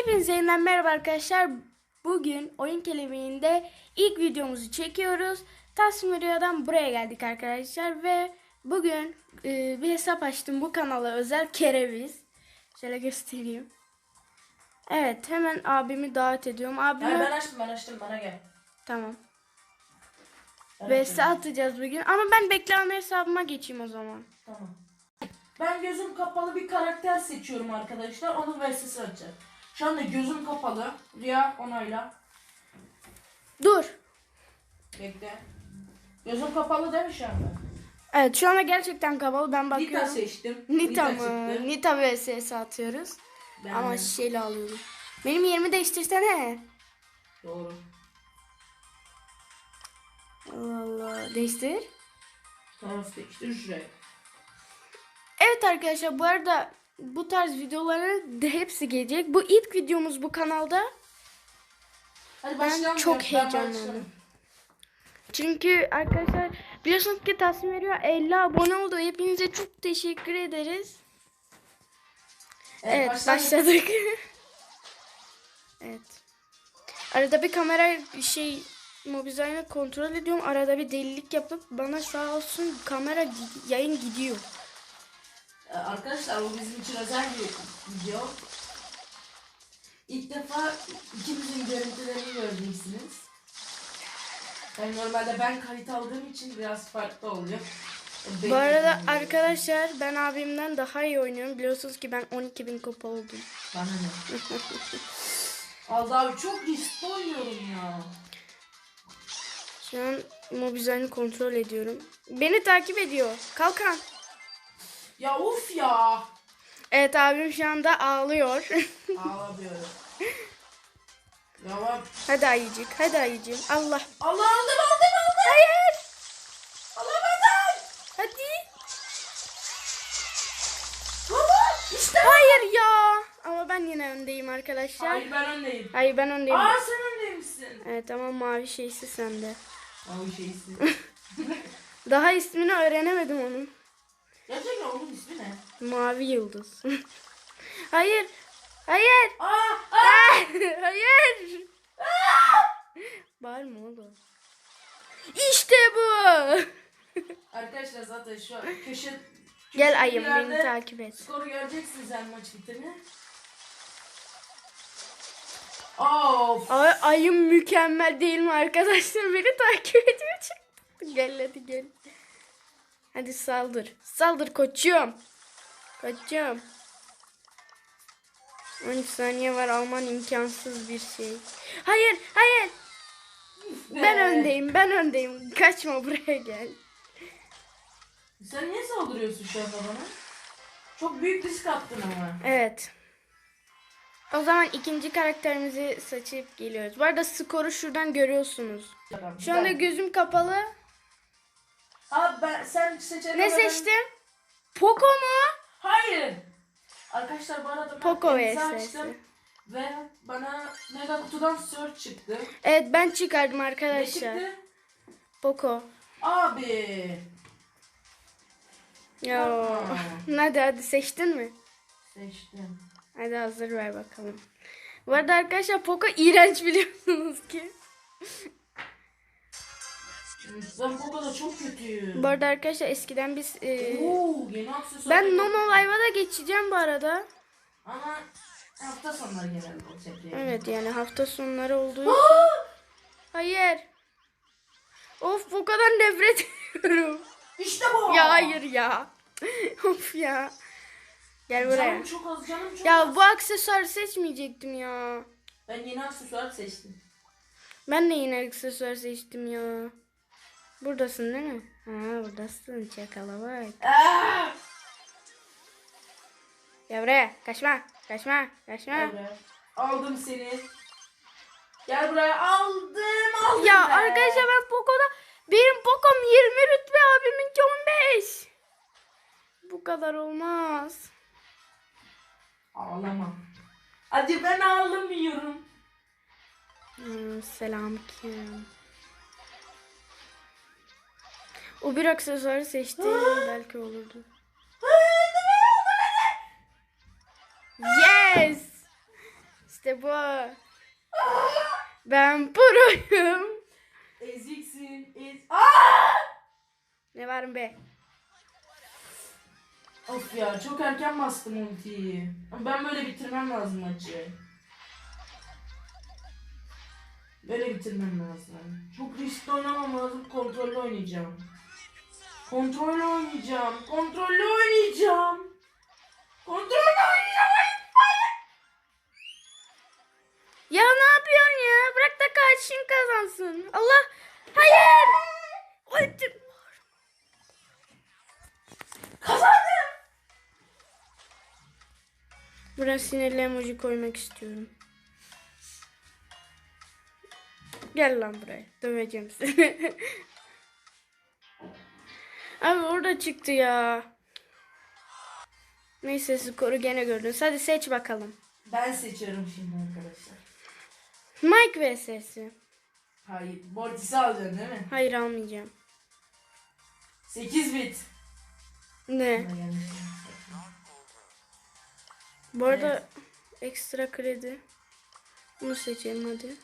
Hepinize yeniden merhaba arkadaşlar. Bugün oyun kelebeğinde ilk videomuzu çekiyoruz. Tasmin Rüya'dan buraya geldik arkadaşlar ve bugün e, bir hesap açtım bu kanala özel kereviz. Şöyle göstereyim. Evet hemen abimi davet ediyorum. Abime Ya ben açtım ben açtım bana gel. tamam. VS atacağız bugün ama ben bekleme hesabıma geçeyim o zaman. Tamam. Ben gözüm kapalı bir karakter seçiyorum arkadaşlar. Onun VS'si açacak. Şu anda gözüm kapalı. Rüya onayla. Dur. Bekle. Gözüm kapalı değil mi şu anda? Evet şu anda gerçekten kapalı ben Nita bakıyorum. seçtim. Nita mı? çıktı. Nita vs atıyoruz. Ben Ama de. şeyle alıyorum. Benim yerimi değiştirsene. Doğru. Allah Allah. Değiştir. Tamam seçtim şuraya. Evet arkadaşlar bu arada bu tarz videoların da hepsi gelecek. Bu ilk videomuz bu kanalda. Hadi Ben çok heyecanlandım. Çünkü arkadaşlar biliyorsunuz ki Tasmin veriyor 50 abone oldu. Hepinize çok teşekkür ederiz. Evet başlayalım. başladık. evet. Arada bir kamera şey mobilyayla kontrol ediyorum. Arada bir delilik yapıp bana sağ olsun kamera yayın gidiyor. Ee, Arkadaşlar bu bizim için özel bir video. İlk defa ikimizin görüntülerini göreceksiniz. Yani normalde ben kayıt aldığım için biraz farklı oluyor. Bu arada arkadaşlar ben abimden daha iyi oynuyorum. Biliyorsunuz ki ben 12.000 kupa oldum. Bana ne? Allah abi çok riskli oynuyorum ya. Şu an mobilyayı kontrol ediyorum. Beni takip ediyor. Kalkan. Ya uf ya. Evet abim şu anda ağlıyor. Ağlamıyorum. Ya ben... hadi ayıcık. Hadi ayıcığım. Allah. Allah aldım aldım aldım. Hayır. Alamadım. Hadi. Baba işte. Hayır ya. Ama ben yine öndeyim arkadaşlar. Hayır ben öndeyim. Hayır ben öndeyim. Aa sen öndeymişsin. Evet ama mavi şeysi sende. Abi şeysi. Daha ismini öğrenemedim onun. Gerçekten onun ismi ne? Mavi yıldız. Hayır. Hayır. Aa, aa. Hayır. Bağırma oğlum. İşte bu. Arkadaşlar zaten şu an köşe, Gel ayım beni takip et. Skoru göreceksiniz her maç bitimi. Of. Ay, ayım mükemmel değil mi arkadaşlar? Beni takip ediyor çıktı. Gel hadi gel. Hadi saldır. Saldır koçum. Koçum. 13 saniye var alman imkansız bir şey. Hayır hayır. Ben Be. öndeyim ben öndeyim. Kaçma buraya gel. Sen niye saldırıyorsun şu anda bana? Çok büyük risk attın ama. Evet. O zaman ikinci karakterimizi seçip geliyoruz. Bu arada skoru şuradan görüyorsunuz. Şu anda gözüm kapalı. Abi ben sen seçelim. Ne seçtim? Poco mu? Hayır. Arkadaşlar bu arada ben Poco VS'si. açtım Ve bana mega kutudan search çıktı. Evet ben çıkardım Ne arkadaşlar. çıktı? Poco. Abi. Yo. Yapma. hadi hadi seçtin mi? Seçtim. Hadi hazır ver bakalım. Bu arada arkadaşlar Poco iğrenç biliyorsunuz ki. Ben bu kadar çok kötüyüm. Bu arada arkadaşlar eskiden biz... e, Oo, yeni aksesuar. ben. Nono Live'a da geçeceğim bu arada. Ama hafta sonları genelde olacak yani. Evet yani hafta sonları olduğu için. Hayır. Of bu kadar nefret ediyorum. İşte bu. Ya hayır ya. of ya. Gel buraya. Canım çok az canım çok Ya az. bu aksesuarı seçmeyecektim ya. Ben yeni aksesuar seçtim. Ben de yine aksesuar seçtim ya. Buradasın değil mi? Ha buradasın çakala bak. Aa! Gel buraya. Kaçma. Kaçma. Kaçma. Buraya. Aldım seni. Gel buraya aldım aldım. Ya be. arkadaşlar ben Poco'da benim Poco'm 20 rütbe abiminki 15. Bu kadar olmaz. Ağlama. Hadi ben ağlamıyorum. Hmm, selam kim? O bir aksesuarı seçti belki olurdu. Yes! İşte bu. Ben proyum. Eziksin. Ez... Aa! Ne var be? Of ya çok erken bastım ultiyi. Ben böyle bitirmem lazım maçı. Böyle bitirmem lazım. Çok riskli oynamam lazım. Kontrollü oynayacağım. Kontrollü oynayacağım. Kontrollü oynayacağım. Kontrollü oynayacağım. Ya ne yapıyorsun ya? Bırak da karşın kazansın. Allah. Hayır. Ultim. Kazandım. Buraya sinirli emoji koymak istiyorum. Gel lan buraya. Döveceğim seni. Abi orada çıktı ya. Neyse skoru gene gördünüz. Hadi seç bakalım. Ben seçiyorum şimdi arkadaşlar. Mike vs'si. Hayır. Mortis'i alacaksın değil mi? Hayır almayacağım. 8 bit. Ne? Bu arada ekstra kredi. Bunu seçelim hadi.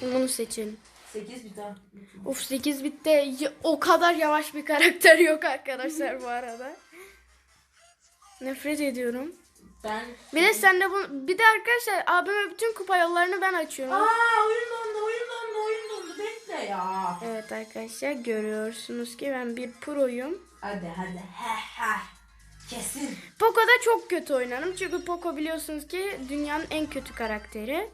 Bunu seçelim. 8 bit ha. Of 8 bitte y- o kadar yavaş bir karakter yok arkadaşlar bu arada. Nefret ediyorum. Ben... Bir de sen de bu bir de arkadaşlar abime bütün kupa yollarını ben açıyorum. Aa oyun dondu, oyun dondu, oyun dondu. Bekle ya. Evet arkadaşlar görüyorsunuz ki ben bir proyum. Hadi hadi. He he. Kesin. Poco'da çok kötü oynarım. Çünkü Poco biliyorsunuz ki dünyanın en kötü karakteri.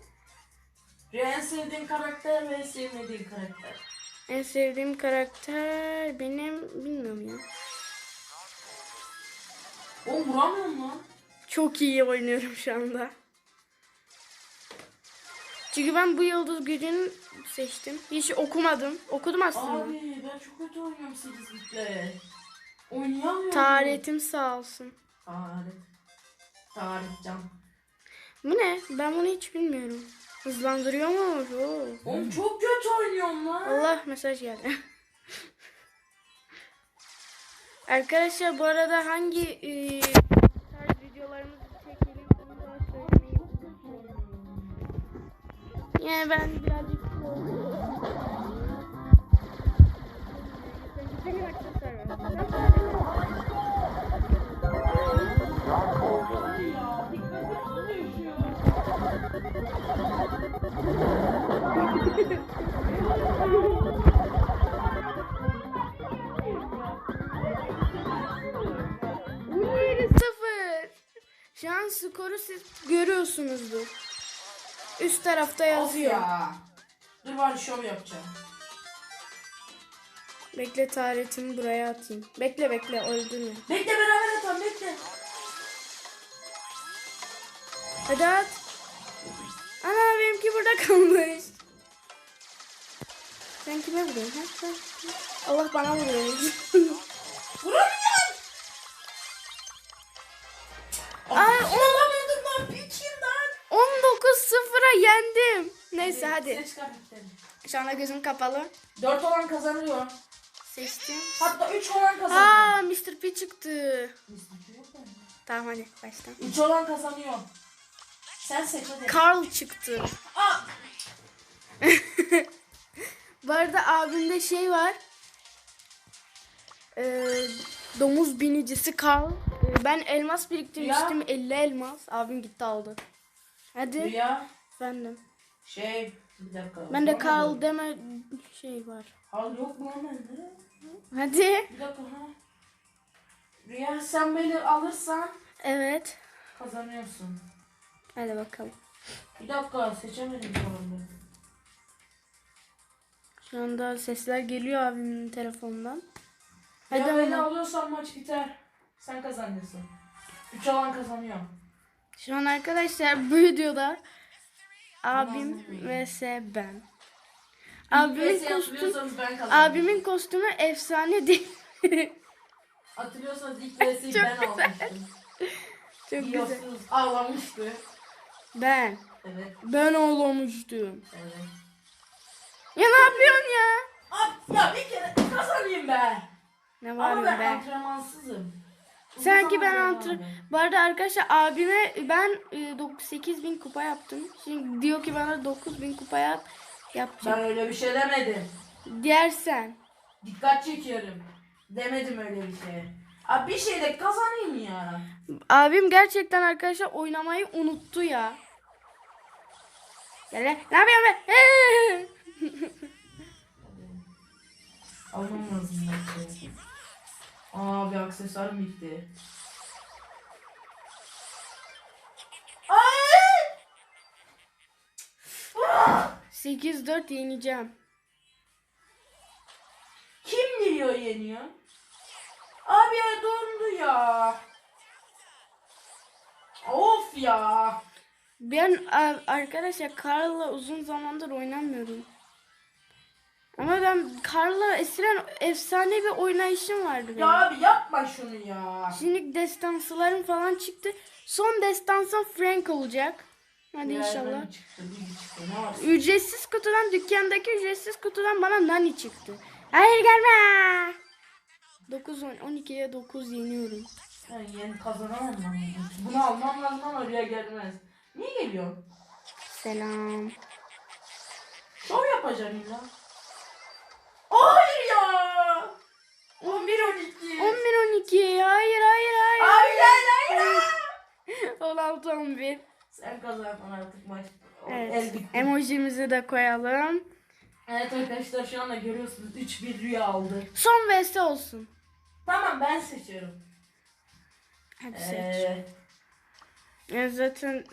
En sevdiğin karakter ve sevmediğin karakter. En sevdiğim karakter benim bilmiyorum ya. O vuramıyor mu? Çok iyi oynuyorum şu anda. Çünkü ben bu yıldız gücünü seçtim. Hiç okumadım. Okudum aslında. Abi ben çok kötü oynuyorum 8 bitle. Oynayamıyorum. Taharetim sağ olsun. Taharet. Taharet can. Bu ne? Ben bunu hiç bilmiyorum. Hızlandırıyor mu? Oo. Oğlum çok kötü oynuyorum lan. Allah mesaj geldi. Arkadaşlar bu arada hangi e, tarz videolarımızı çekelim onu da söylemeyi unutmayın. Yani ben birazcık Ya sıfır. Şu an skoru siz görüyorsunuzdur. Üst tarafta Of yazıyor. ya. Dur bari şov yapacağım. Bekle taharetimi buraya atayım. Bekle bekle öldürme. Bekle beraber atalım bekle. Hadi at. Ana benimki burada kalmış. Sen kime vuruyorsun? Ha, Allah bana vuruyor. Vuramıyorum. Ay, Abi olamadım lan piçin lan. 19-0'a yendim. Neyse hadi. Seç karakterini. Şu anda gözüm kapalı. 4 olan kazanıyor. Seçtim. Hatta 3 olan kazanıyor. Aa Mr. P çıktı. Tamam hadi başla. 3 olan kazanıyor. Sen seç hadi. Carl çıktı. Aa, Bu arada abimde şey var. Ee, domuz binicisi Carl. Ee, ben elmas biriktirmiştim. 50 elmas. Abim gitti aldı. Hadi. Rüya. Efendim. Şey. Bir dakika. Ben de? Carl deme şey var. Al yok mu bende? Hadi. Bir dakika ha. Rüya sen beni alırsan Evet. kazanıyorsun. Hadi bakalım. Bir dakika seçemedim şu anda. Şu anda sesler geliyor abimin telefonundan. Hadi ya beni ama. alıyorsan maç biter. Sen kazanıyorsun. 3 alan kazanıyor. Şu an arkadaşlar bu videoda abim vs ben. Abimin VS kostüm hatırlıyorsanız ben kazandım. abimin kostümü efsane değil. Hatırlıyorsanız ilk VS'yi ben güzel. almıştım. Çok güzel. Biliyorsunuz ağlamıştı. Ben. Evet. Ben ağlamıştım. Evet. Ya ne yapıyorsun ya? Abi ya bir kere kazanayım be. Ne Ama var ben be? antrenmansızım. Sanki ben zamandır antren... oynamadım. Bu arada arkadaşlar abime ben e, 8000 kupa yaptım. Şimdi diyor ki bana 9000 kupa yap. Yapacağım. Ben öyle bir şey demedim. Dersen. Dikkat çekiyorum. Demedim öyle bir şey. Abi bir şeyle kazanayım ya. Abim gerçekten arkadaşlar oynamayı unuttu ya. Gel lan. Ne yapıyorsun be? Almam lazım belki. Aa bir aksesuarım bitti. Ay! Ah! 8-4 yeneceğim. Kim geliyor yeniyor? Abi ya dondu ya. Of ya. Ben arkadaşlar Carl'la uzun zamandır oynamıyorum. Ama ben Carl'la eskiden efsane bir oynayışım vardı benim. Ya abi yapma şunu ya. Şimdi destansılarım falan çıktı. Son destansım Frank olacak. Hadi Birer inşallah. çıktı, çıktı. Ücretsiz kutudan dükkandaki ücretsiz kutudan bana nani çıktı. Hayır gelme. 9 10 12'ye 9 yeniyorum. Ben yeni kazanamam ben bunu. Almam lazım ama oraya gelmez. Niye geliyor? Selam. Şov yapacağım illa. Hayır ya. 11 12. 11 12 hayır hayır hayır. Hayır hayır hayır. 16 11. Sen kazandın artık maç. Evet. Emojimizi de koyalım. Evet arkadaşlar şu anda görüyorsunuz 3-1 rüya aldı. Son vs olsun. Tamam ben seçiyorum. Hadi seç. Ee, Ya zaten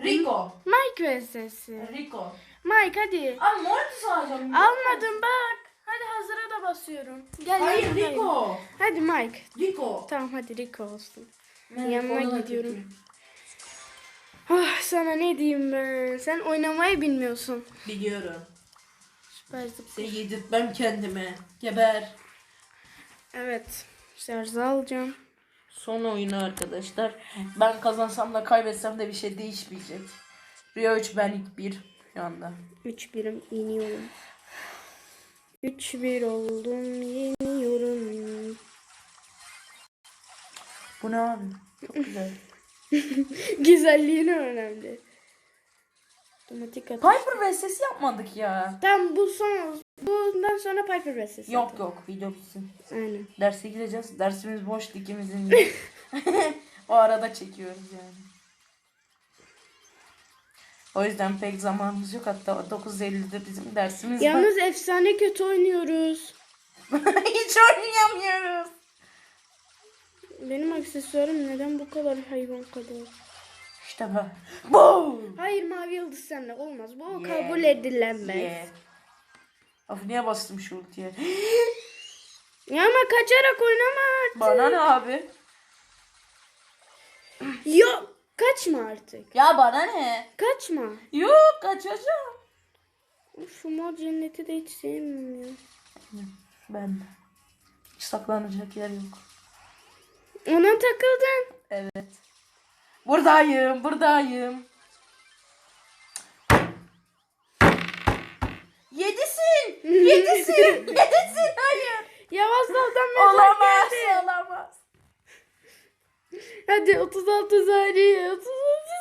Rico. Mike vs'si. Rico. Mike hadi. Abi Mortis alacağım. Almadım bak. Hadi hazıra da basıyorum. Gel Hayır gel. Rico. Hadi Mike. Rico. Tamam hadi Rico olsun. Evet, Yanına gidiyorum. Ah sana ne diyeyim ben. Sen oynamayı bilmiyorsun. Biliyorum. Süper zıp. Seni yedirtmem kendime. Geber. Evet. Şarjı alacağım. Son oyunu arkadaşlar. Ben kazansam da kaybetsem de bir şey değişmeyecek. Rio 3 ben ilk 1 şu anda. 3 birim iniyorum. 3 1 oldum yeniyorum. Bu ne abi? Çok güzel. Güzelliğine önemli. Otomatik atış. Piper vs yapmadık ya. Tamam bu son. Bundan sonra Piper vs. Yok yok video bitsin. Aynen. Derse gireceğiz. Dersimiz boş ikimizin. o arada çekiyoruz yani. O yüzden pek zamanımız yok. Hatta 9.50'de bizim dersimiz var. Yalnız efsane kötü oynuyoruz. Hiç oynayamıyoruz. Benim aksesuarım neden bu kadar hayvan kadar? İşte bu. Bu. Hayır mavi yıldız seninle olmaz. Bu Yeah. kabul edilemez. Yeah. Of niye bastım şu ultiye? Ya ama kaçarak oynama artık. Bana ne abi? Yok kaçma artık. Ya bana ne? Kaçma. Yok kaçacağım. Şu mod cenneti de hiç sevmiyorum. Ben de. Hiç saklanacak yer yok. Ona takıldın. Evet. Buradayım, buradayım. Yedisin, yedisin, yedisin. Hayır. Yavaş daldan mezar Olamaz, geldi. olamaz. Hadi 36 saniye. 36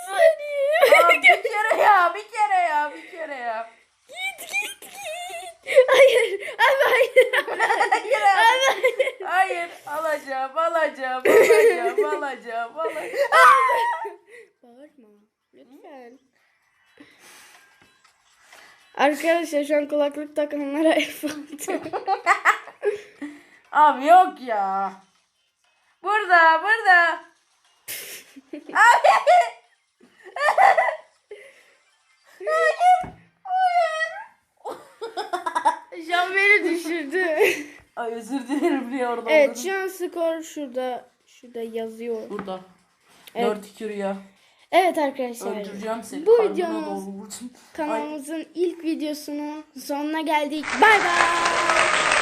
saniye. Aa, bir kere ya, bir kere ya, bir kere ya. git git git. Hayır. Abi hayır. Hayır, Abi hayır. hayır. Alacağım, alacağım, alacağım, alacağım, alacağım. Bağırma. Lütfen. Arkadaşlar şu an kulaklık takanlara efendim. Abi yok ya. Hayır. Hayır. şu an beni düşürdü. Ay özür dilerim Rüya orada evet şu an skor şurada. Şurada yazıyor. Burada. Evet. 4-2 Rüya. Evet arkadaşlar. Öldüreceğim seni. Bu Karnına videomuz doğru vuracağım. kanalımızın ilk videosunun sonuna geldik. Bay bay.